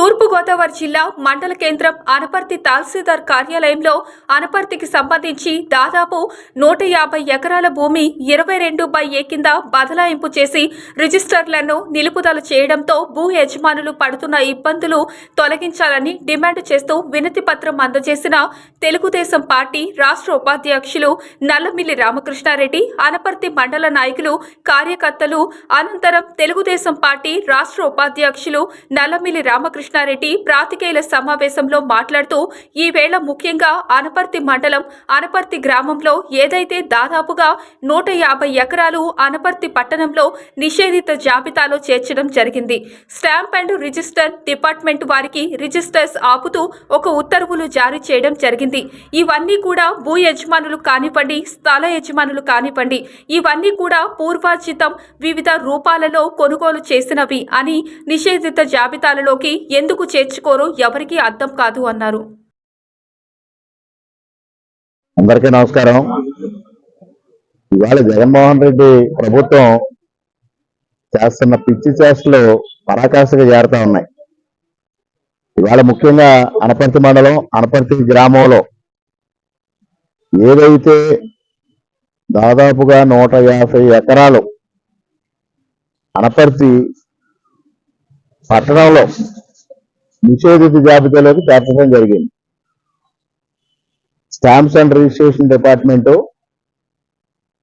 తూర్పుగోదావరి జిల్లా మండల కేంద్రం అనపర్తి తహసీల్దార్ కార్యాలయంలో అనపర్తికి సంబంధించి దాదాపు నూట యాభై ఎకరాల భూమి ఇరవై రెండు బై ఏ కింద బదలాయింపు చేసి రిజిస్టర్లను నిలుపుదల చేయడంతో భూ యజమానులు పడుతున్న ఇబ్బందులు తొలగించాలని డిమాండ్ చేస్తూ వినతి పత్రం అందజేసిన తెలుగుదేశం పార్టీ రాష్ట్ర ఉపాధ్యక్షులు నల్లమిల్లి రామకృష్ణారెడ్డి అనపర్తి మండల నాయకులు కార్యకర్తలు అనంతరం తెలుగుదేశం పార్టీ రాష్ట్ర ఉపాధ్యక్షులు నల్లమిల్లి కృష్ణారెడ్డి ప్రాతికేయుల సమావేశంలో మాట్లాడుతూ ఈ వేళ ముఖ్యంగా అనపర్తి మండలం అనపర్తి గ్రామంలో ఏదైతే దాదాపుగా నూట యాభై ఎకరాలు అనపర్తి పట్టణంలో నిషేధిత జాబితాలో చేర్చడం జరిగింది. స్టాంప్ అండ్ రిజిస్టర్ డిపార్ట్మెంట్ వారికి రిజిస్టర్స్ ఆపుతూ ఒక ఉత్తర్వులు జారీ చేయడం జరిగింది. ఇవన్నీ కూడా భూ యజమానులు కానివ్వండి స్థల యజమానులు కానివ్వండి ఇవన్నీ కూడా పూర్వార్జితం వివిధ రూపాలలో కొనుగోలు చేసినవి అని నిషేధిత జాబితాలలోకి ఎందుకు చేర్చుకోరో ఎవరికీ అర్థం కాదు అన్నారు. అందరికీ నమస్కారం. ఇవాళ జగన్మోహన్ రెడ్డి ప్రభుత్వం చేస్తున్న పిచ్చి చేష్టలు పరాకాష్ఠగా చేరుతా ఉన్నాయి. ఇవాళ ముఖ్యంగా అనపర్తి మండలం అనపర్తి గ్రామంలో ఏదైతే దాదాపుగా నూట యాభై ఎకరాలు అనపర్తి పట్టణంలో నిషేధిత జాబితాలోకి చేర్చడం జరిగింది. స్టాంప్స్ అండ్ రిజిస్ట్రేషన్ డిపార్ట్మెంట్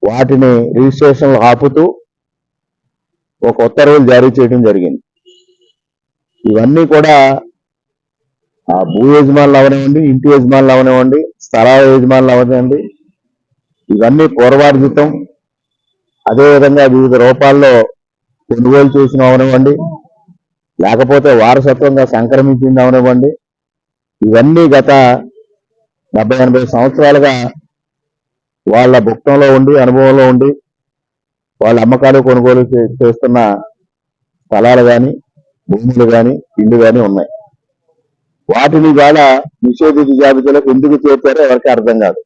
వాటిని రిజిస్ట్రేషన్ ఆపుతూ ఒక ఉత్తర్వులు జారీ చేయడం జరిగింది. ఇవన్నీ కూడా ఆ భూ యజమానులు అవనివ్వండి ఇంటి యజమానులు అవనివ్వండి స్థలాల యజమానులు అవనివ్వండి ఇవన్నీ పూర్వార్జితం. అదేవిధంగా వివిధ రూపాల్లో కొనుగోలు చేసిన అవనివ్వండి లేకపోతే వారసత్వంగా సంక్రమించింది అవనివ్వండి ఇవన్నీ గత డెబ్బై ఎనభై సంవత్సరాలుగా వాళ్ళ భుక్తంలో ఉండి అనుభవంలో ఉండి వాళ్ళ అమ్మకాలు కొనుగోలు చేస్తున్న స్థలాలు కానీ భూములు కానీ ఇల్లు కానీ ఉన్నాయి. వాటిని కూడా నిషేధిత జాబితాలకు ఎందుకు చేర్చారో ఎవరికి అర్థం కాదు.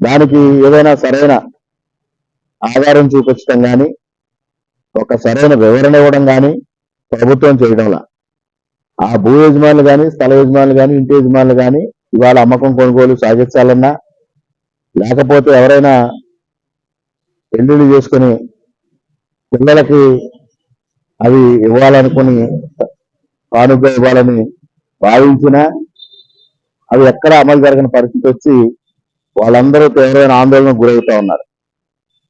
దానికి ఏదైనా సరైన ఆధారం చూపించడం కానీ ఒక సరైన వివరణ ఇవ్వడం కానీ ప్రభుత్వం చేయడంలా. ఆ భూ యజమానులు కానీ స్థల యజమానులు కానీ ఇంటి యజమానులు కానీ ఇవాళ అమ్మకం కొనుగోలు సాగించాలన్నా లేకపోతే ఎవరైనా పెళ్ళిళ్ళు చేసుకుని పిల్లలకి అవి ఇవ్వాలనుకుని కానుక ఇవ్వాలని భావించినా అవి ఎక్కడ అమలు జరగని పరిస్థితి వచ్చి వాళ్ళందరూ తీవ్రమైన ఆందోళనకు గురవుతా ఉన్నారు.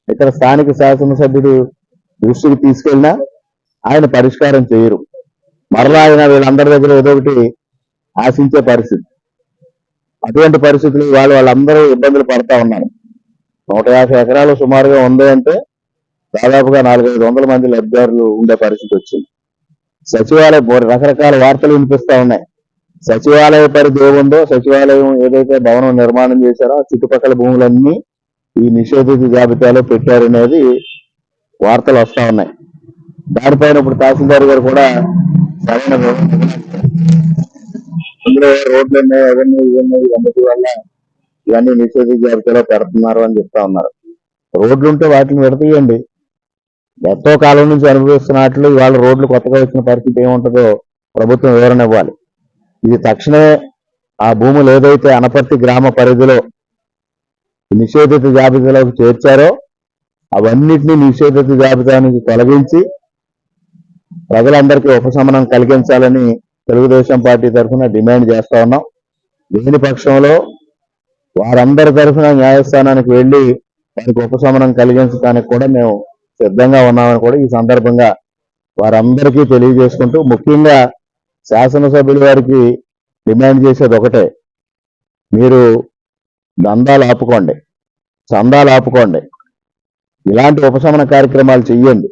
ఇక్కడ స్థానిక శాసనసభ్యుడు దృష్టికి తీసుకెళ్ళినా ఆయన పరిష్కారం చేయరు. మరలా ఆయన వీళ్ళందరి దగ్గర ఏదో ఒకటి ఆశించే పరిస్థితి. అటువంటి పరిస్థితులు వాళ్ళు వాళ్ళందరూ ఇబ్బందులు పడతా ఉన్నారు. నూట యాభై ఎకరాలు సుమారుగా ఉంది అంటే దాదాపుగా నాలుగైదు వందల మంది లబ్ధిదారులు ఉండే పరిస్థితి వచ్చింది. సచివాలయ రకరకాల వార్తలు వినిపిస్తా ఉన్నాయి. సచివాలయ పరిధి ఏముందో సచివాలయం ఏదైతే భవనం నిర్మాణం చేశారో చుట్టుపక్కల భూములన్నీ ఈ నిషేధిత జాబితాలో పెట్టారనేది వార్తలు వస్తా ఉన్నాయి. దానిపైన ఇప్పుడు తహసీల్దార్ గారు కూడా సరైన ఇందులో రోడ్లు ఉన్నాయి అవన్నీ ఇవన్నీ అన్నిటి వల్ల ఇవన్నీ నిషేధ జాబితాలో పెడుతున్నారు అని చెప్తా ఉన్నారు. రోడ్లు ఉంటే వాటిని పెడతాయండి ఎంతో కాలం నుంచి అనుభవిస్తున్నట్లు ఇవాళ రోడ్లు కొత్తగా వచ్చిన పరిస్థితి ఏముంటుందో ప్రభుత్వం వివరణ ఇవ్వాలి. ఇది తక్షణమే ఆ భూములు ఏదైతే అనపర్తి గ్రామ పరిధిలో నిషేధిత జాబితాలోకి చేర్చారో అవన్నిటినీ నిషేధిత జాబితానికి తొలగించి ప్రజలందరికీ ఉపశమనం కలిగించాలని తెలుగుదేశం పార్టీ తరఫున డిమాండ్ చేస్తా ఉన్నాం. లేని పక్షంలో వారందరి తరఫున న్యాయస్థానానికి వెళ్ళి దానికి ఉపశమనం కలిగించడానికి కూడా మేము సిద్ధంగా ఉన్నామని కూడా ఈ సందర్భంగా వారందరికీ తెలియజేసుకుంటూ ముఖ్యంగా శాసనసభ్యుల వారికి డిమాండ్ చేసేది ఒకటే. మీరు దందాలు ఆపుకోండి. చందాలు ఆపుకోండి. ఇలాంటి ఉపశమన కార్యక్రమాలు చెయ్యండి.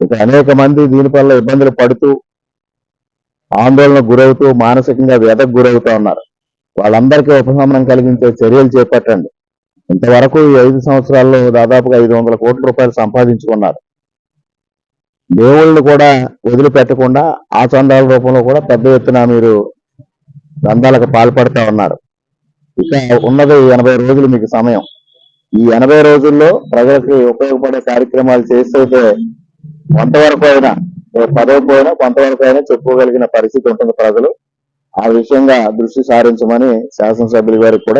ఇక అనేక మంది దీని వల్ల ఇబ్బందులు పడుతూ ఆందోళనకు గురవుతూ మానసికంగా వ్యధకు గురవుతూ ఉన్నారు. వాళ్ళందరికీ ఉపశమనం కలిగించే చర్యలు చేపట్టండి. ఇంతవరకు ఈ ఐదు సంవత్సరాల్లో దాదాపుగా ఐదు వందల కోట్ల రూపాయలు సంపాదించుకున్నారు. దేవుళ్ళు కూడా వదిలిపెట్టకుండా ఆ చందాల రూపంలో కూడా పెద్ద ఎత్తున మీరు దందాలకు పాల్పడుతూ ఉన్నారు. ఇక ఉన్నది ఎనభై రోజులు మీకు సమయం. ఈ ఎనభై రోజుల్లో ప్రజలకి ఉపయోగపడే కార్యక్రమాలు చేస్తే కొంతవరకు అయినా పదవి పోయినా కొంతవరకు అయినా చెప్పుకోగలిగిన పరిస్థితి ఉంటుంది ప్రజలు. ఆ విషయంగా దృష్టి సారించమని శాసనసభ్యుల గారికి కూడా